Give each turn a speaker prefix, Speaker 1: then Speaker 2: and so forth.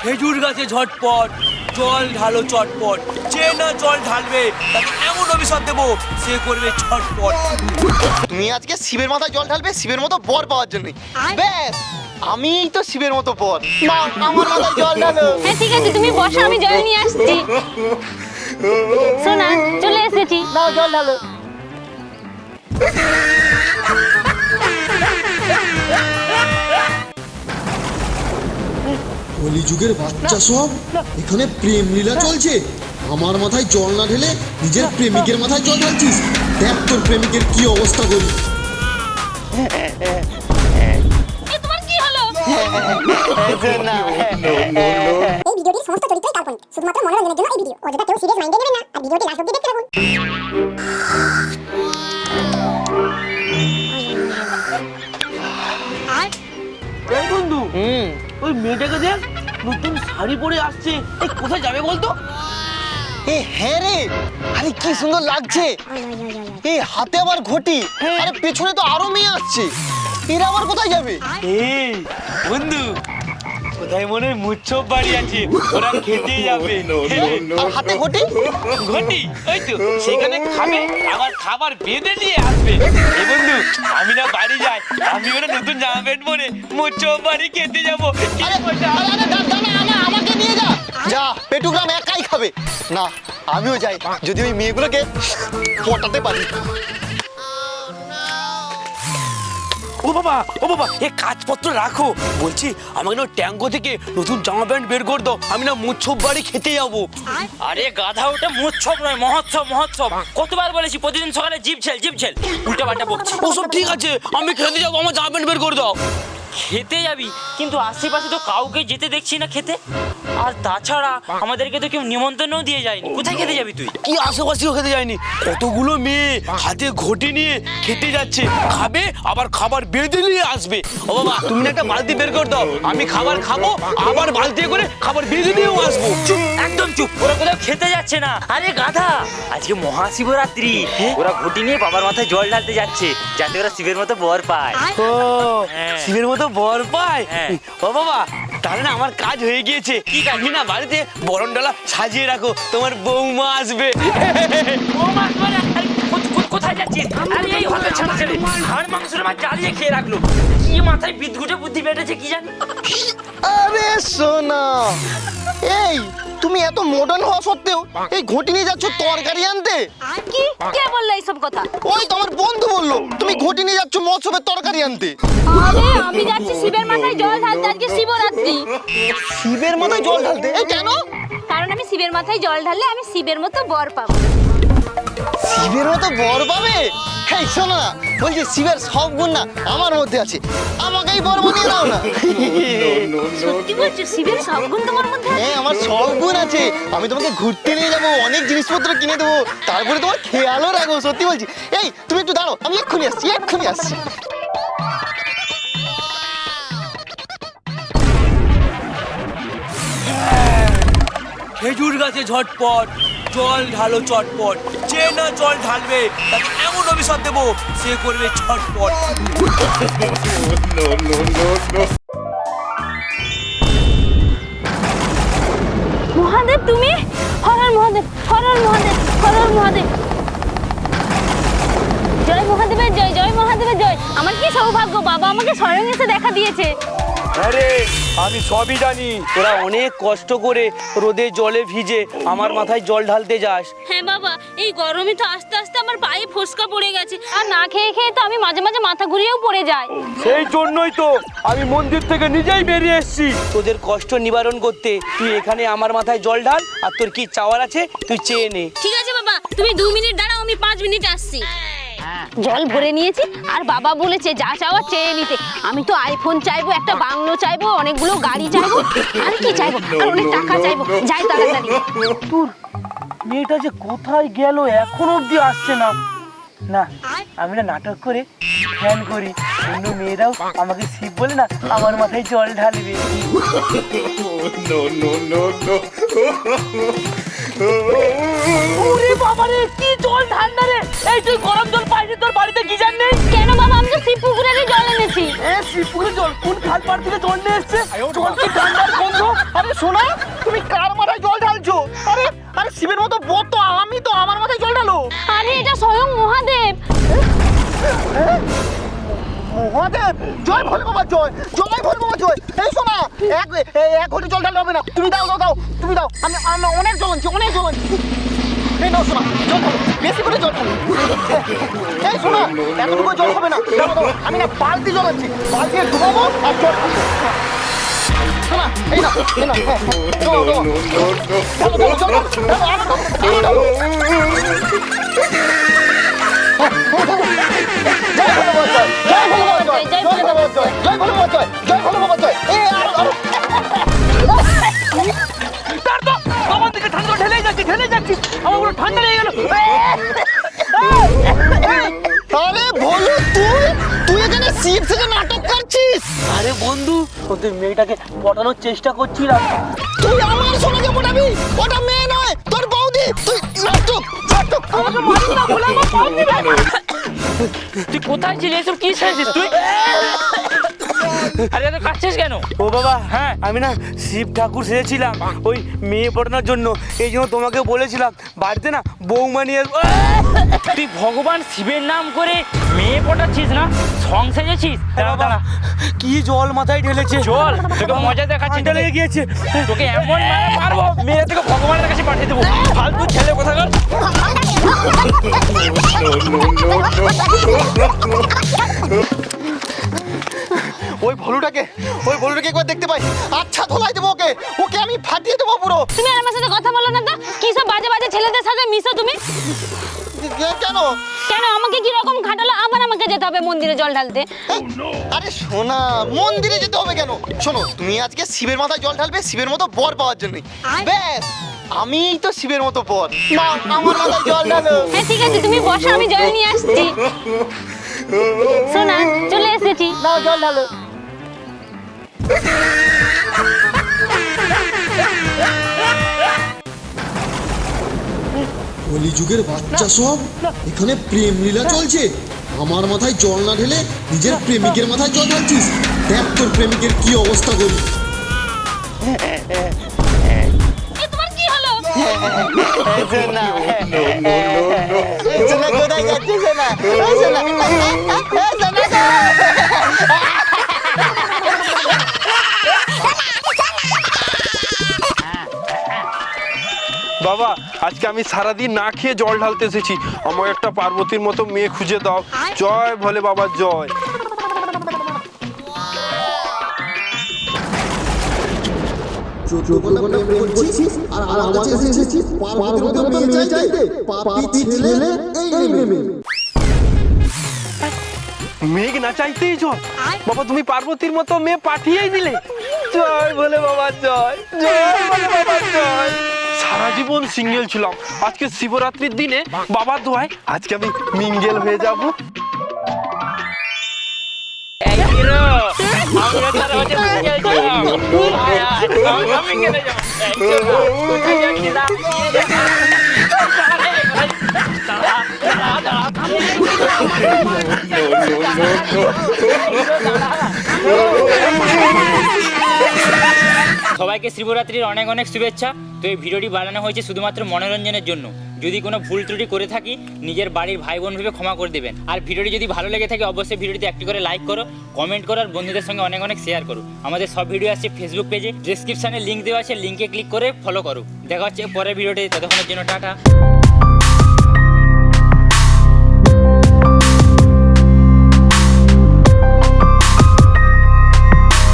Speaker 1: খেজুর গাছে ঝটপট জল ঢালো চটপট। যে না জল ঢালবে তাকে এমন অভিশাপ দেবো সে করবে ছটপট
Speaker 2: তুমি আজকে শিবের মাথায় জল ঢালবে শিবের মতো বর পাওয়ার জন্য। ব্যাস আমিই তো শিবের মতো বর। না আমার মাথায় জল ঢালো।
Speaker 3: হ্যাঁ ঠিক আছে তুমি বসো আমি জল নিয়ে আসছি। সোনা চলে এসেছি।
Speaker 2: নাও জল ঢালো।
Speaker 4: কলিযুগের বাচ্চা সব। এখানে প্রেম লীলা চলছে। আমার মাথায় জল না ঢেলে নিজের প্রেমিকের মাথায় জল ঢালছিস। দেখ তোর প্রেমিকের কি অবস্থা করি
Speaker 5: এই ভিডিওটির সমস্ত চরিত্রই কাল্পনিক শুধুমাত্র মনোরঞ্জনের জন্য এই ভিডিও। অযথা কেউ সিরিয়াস মাইন্ডে নেবেন না আর ভিডিওটি লাস্ট অব্দি দেখতে থাকুন।
Speaker 1: বন্ধু
Speaker 2: হুম।
Speaker 1: ওই মেয়েটাকে দেখ। নতুন শাড়ি পরে আসছে। এই কোথায় যাবে বলতো?
Speaker 2: এ হ্যাঁ রে। আরে কি সুন্দর লাগছে। এই হাতে আবার ঘটি। আরে পেছনে তো আরও মেয়ে আসছে। এরা আবার কোথায় যাবে?
Speaker 1: এই বন্ধু কোথায় মনে হয় বাড়ি আছে ওরা খেতে যাবে।
Speaker 2: আর হাতে ঘটি?
Speaker 1: ঘটি ওই তো সেখানে খাবে আবার খাবার বেঁধে নিয়ে আসবে। এই বন্ধু আমি না বাড়ি যাই আমি ওরা নতুন জামা প্যান্ট পরে মুচ্ছব বাড়ি খেতে যাব।
Speaker 2: আমাকে নিয়ে যা। যা পেটুগ্রাম একাই খাবে। না আমিও যাই যদি ওই মেয়েগুলোকে পটাতে পারি।
Speaker 1: ও বাবা ও বাবা এ কাজপত্র রাখো বলছি আমাকে না ট্যাঙ্গো থেকে নতুন জামা প্যান্ট বের করে দাও আমি না মুচ্ছব বাড়ি খেতে যাব
Speaker 6: আরে গাধা ওটা মুচ্ছব নয় মহোৎসব মহোৎসব কতবার বলেছি প্রতিদিন সকালে জিপ ছেল জিপ ছেল উল্টা পাল্টা বকছি
Speaker 1: ওসব ঠিক আছে আমি খেতে যাব আমার জামা প্যান্ট বের করে দাও
Speaker 6: খেতে যাবি? কিন্তু আশেপাশে তো কাউকে যেতে দেখছি না খেতে। আর তাছাড়া আমাদেরকে তো কেউ নিমন্ত্রণও দিয়ে যায়নি। কোথায় খেতে যাবি তুই?
Speaker 1: কি আশেপাশেও খেতে যায়নি? কতগুলো মেয়ে হাতে ঘটি নিয়ে খেতে যাচ্ছে। খাবে, আবার খাবার বেঁধে নিয়ে আসবে। ও বাবা, তুমি একটা বালতি বের করে দাও। আমি খাবার খাব, আবার বালতি করে খাবার বেঁধে নিয়েও আসব।
Speaker 6: চুপ। খেতে যাচ্ছে না। আরে গাধা। আজকে মহাশিবরাত্রি। ওরা ঘটি নিয়ে বাবার মাথায় জল ঢালতে যাচ্ছে যাতে ওরা শিবের মতো বর পায়।
Speaker 1: ও
Speaker 6: হ্যাঁ।
Speaker 1: শিবের মতো বর পায়?
Speaker 6: হ্যাঁ।
Speaker 1: ও বাবা তাহলে না আমার কাজ হয়ে গিয়েছে। কি কাজ? না বাড়িতে বরণ ডালা সাজিয়ে রাখো তোমার বৌমা আসবে।
Speaker 6: মা, আরে, কোথায় যাচ্ছিস? আরে এই হতে ছাড়া ছেলে। হাড় মাংসের মাছ জ্বালিয়ে খেয়ে রাখল। কি মাথায় বিদ্যুটে বুদ্ধি বেড়েছে কি জানি?
Speaker 2: আরে সোনা এই তুমি এত মডার্ন হওয়া সত্ত্বেও এই ঘটি নিয়ে যাচ্ছ তরকারি আনতে?
Speaker 3: কি? কে বললে এইসব কথা?
Speaker 2: ওই তোমার বন্ধু বলল তুমি ঘটি নিয়ে যাচ্ছ মৎসবের তরকারি আনতে।
Speaker 3: আরে আমি যাচ্ছি শিবের মাথায় জল ঢালতে আজকে শিবরাত্রি।
Speaker 2: শিবের মাথায় জল ঢালতে? এই কেন?
Speaker 3: কারণ আমি শিবের মাথায় জল ঢাললে আমি শিবের মতো বর পাবো।
Speaker 2: শিবের মতো বর পাবে? হেই শোনো না বলছি শিবের সব গুণ না আমার মধ্যে আছে। আমাকেই বর বানিয়ে দাও না।
Speaker 3: সত্যি বলছো শিবের সব গুণ তোমার মধ্যে আছে?
Speaker 2: হ্যাঁ আমার সব গুণ আছে। আমি তোমাকে ঘুরতে নিয়ে যাব অনেক জিনিসপত্র কিনে দেবো। তারপরে তোমার খেয়ালও রাখব সত্যি বলছি। এই তুমি একটু দাঁড়ো আমি এক্ষুনি আসছি এক্ষুনি আসছি।
Speaker 1: খেজুর গাছে ঝটপট, জল ঢালো চটপট। যে না জল ঢালবে, তাকে এমন অভিশাপ দেবো, সে করবে ছটপট।
Speaker 3: মহাদেব, তুমি? হরর মহাদেব হরর মহাদেব হরর মহাদেব। জয় মহাদেবের জয় জয় মহাদেবের জয়। আমার কি সৌভাগ্য? বাবা আমাকে স্বয়ং এসে দেখা দিয়েছে।
Speaker 1: আরে আমি সবই জানি। তোরা অনেক কষ্ট করে রোদে জলে ভিজে আমার মাথায় জল ঢালতে যাস।
Speaker 3: হ্যাঁ বাবা এই গরমে তো আস্তে আস্তে আমার পায়ে ফোসকা পড়ে গেছে। আর না খেয়ে খেয়ে তো আমি মাঝে মাঝে মাথা ঘুরিয়েও পড়ে যাই।
Speaker 1: সেই জন্যই তো আমি মন্দির থেকে নিজেই বেরিয়ে এসেছি। তোদের কষ্ট নিবারণ করতে তুই এখানে আমার মাথায় জল ঢাল আর তোর কি চাওয়ার আছে তুই চেয়ে নে।
Speaker 3: ঠিক আছে বাবা তুমি দু মিনিট দাঁড়াও আমি পাঁচ মিনিট আসছি। জল ভরে নিয়েছি আর বাবা বলেছে যা চাওয়া চেয়ে নিতে আমি তো আইফোন চাইব একটা বাংলো চাইব অনেকগুলো গাড়ি চাইব আর কি চাইব আর অনেক টাকা চাইব যাই তাড়াতাড়ি
Speaker 1: তোর মেয়েটা যে কোথায় গেল এখন অবধি আসছে না না আমি না নাটক করে ফ্যান করি অন্য মেয়েরাও আমাকে শিব বলে না আমার মাথায় জল ঢালবে
Speaker 6: ওরে বাবারে কি জল ঠান্ডা রে। এই তুই গরম জল পাইনি তোর বাড়িতে গিজার নেই?
Speaker 3: কেন বাবা আমি তো শিব পুকুরেরই জল এনেছি।
Speaker 1: এ শিবপুরে জল কোন খাল পাড় থেকে জল নিয়ে এসছে? জল কি ঠান্ডার গন্ধ?
Speaker 2: আরে শোনা
Speaker 3: মহাদেব,
Speaker 2: জয় ভোলে বাবা, জয় জয় ভোলে বাবা, জয়। এই শোনা, এক এক ঘটি জল ঢালতে হবে না। তুমি দাও দাও দাও, তুমি দাও। আমি আমি অনেক জল আনছি, অনেক জল আনছি। এই নাও শোনা, জল বেশি করে জল ঢালো। এই শোনা, এতটুকু জল হবে না। দাও দাও আমি না বালতি জল আনছি। বালতি ডুবাবো আর জল শোনা, এই না এই না হ্যাঁ হ্যাঁ দাও দাও ঢালো ঢালো জল ঢালো।
Speaker 1: তার তো আমার দিকে ঠান্ডা ঢেলে যাচ্ছে ঢেলে যাচ্ছে আমার পুরো ঠান্ডা লেগে গেল
Speaker 2: আরে ভোলু তুই? তুই এখানে থেকে নাটক করছিস?
Speaker 1: আরে বন্ধু ওদের মেয়েটাকে পটানোর চেষ্টা করছিলাম।
Speaker 2: তুই আমার সোনাকে পটাবি? ওটা তুই
Speaker 6: কোথায় ছিলি এসব কি শেষিস তুই আরে এত কাটছিস কেন
Speaker 1: ও বাবা
Speaker 6: হ্যাঁ।
Speaker 1: আমি না শিব ঠাকুর সেজেছিলাম ওই মেয়ে পটানোর জন্য এই জন্য তোমাকে বলেছিলাম বাড়িতে না বৌমা নিয়ে আসব।
Speaker 6: তুই ভগবান শিবের নাম করে মেয়ে পটাচ্ছিস না সং সেজেছিস দাঁড়া দাঁড়া
Speaker 1: কি জল মাথায় ঢেলেছে
Speaker 6: চল তোকে মজা দেখাচ্ছি
Speaker 1: লেগে গিয়েছে
Speaker 6: তোকে এমন মারা মারবো মেয়ে থেকে ভগবানের কাছে পাঠিয়ে দেবো ফালতু ছেলে কোথাকার
Speaker 2: ওই ভলুটাকে ওই ভলুটাকে একবার দেখতে পাই। আচ্ছা ধোলাই দেবো ওকে। ওকে আমি ফাটিয়ে দেবো পুরো।
Speaker 3: তুমি আর আমার সাথে কথা বলো না তো। কি সব বাজে বাজে ছেলেদের সাথে মিশো তুমি?
Speaker 2: কেন?
Speaker 3: কেন? আমাকে কি রকম খাটালো? আবার আমাকে যেতে হবে মন্দিরে জল ঢালতে।
Speaker 2: আরে শোনা মন্দিরে যেতে হবে কেন? শোনো তুমি আজকে শিবের মাথায় জল ঢালবে শিবের মতো বর পাওয়ার জন্য। ব্যাস আমিই তো শিবের মতো বর। না আমার মাথায় জল ঢালো।
Speaker 3: হ্যাঁ ঠিক আছে তুমি বসো আমি জল নিয়ে আসছি। শোনা চলে এসেছি।
Speaker 2: নাও জল ঢালো।
Speaker 4: কলিযুগের বাচ্চা সব এখানে প্রেম লীলা চলছে আমার মাথায় জল না ঢেলে নিজের প্রেমিকের মাথায় জল ঢালছিস দেখ তোর প্রেমিকের কি অবস্থা করি
Speaker 3: তোমার কি হলো
Speaker 2: সোনা সোনা কোথায় যাচ্ছে
Speaker 7: বাবা আজকে আমি সারাদিন না খেয়ে জল ঢালতে এসেছি। আমার একটা পার্বতীর মতো মেয়ে খুঁজে দাও। জয় ভোলে বাবা জয়। মেঘ না চাইতেই জল বাবা তুমি পার্বতীর মতো মেয়ে পাঠিয়েই দিলে। জয় বলে বাবা জয়। জয় বাবা জয়। সারা জীবন সিঙ্গেল ছিলাম আজকে শিবরাত্রির দিনে বাবা দোয়ায় আজকে আমি মিঙ্গেল হয়ে যাব
Speaker 6: সবাইকে শিবরাত্রির অনেক অনেক শুভেচ্ছা। তো এই ভিডিওটি বানানো হয়েছে শুধুমাত্র মনোরঞ্জনের জন্য। যদি কোনো ভুল ত্রুটি করে থাকি, নিজের বাড়ির ভাই বোন ভেবে ক্ষমা করে দেবেন। আর ভিডিওটি যদি ভালো লেগে থাকে, অবশ্যই ভিডিওটি একটি করে লাইক করো কমেন্ট করো, আর বন্ধুদের সঙ্গে অনেক অনেক শেয়ার করো। আমাদের সব ভিডিও আছে ফেসবুক পেজে ডিসক্রিপশানে লিঙ্ক দেওয়া আছে লিঙ্কে ক্লিক করে ফলো করো। দেখা হচ্ছে পরের ভিডিওটি ততক্ষণের জন্য টাটা।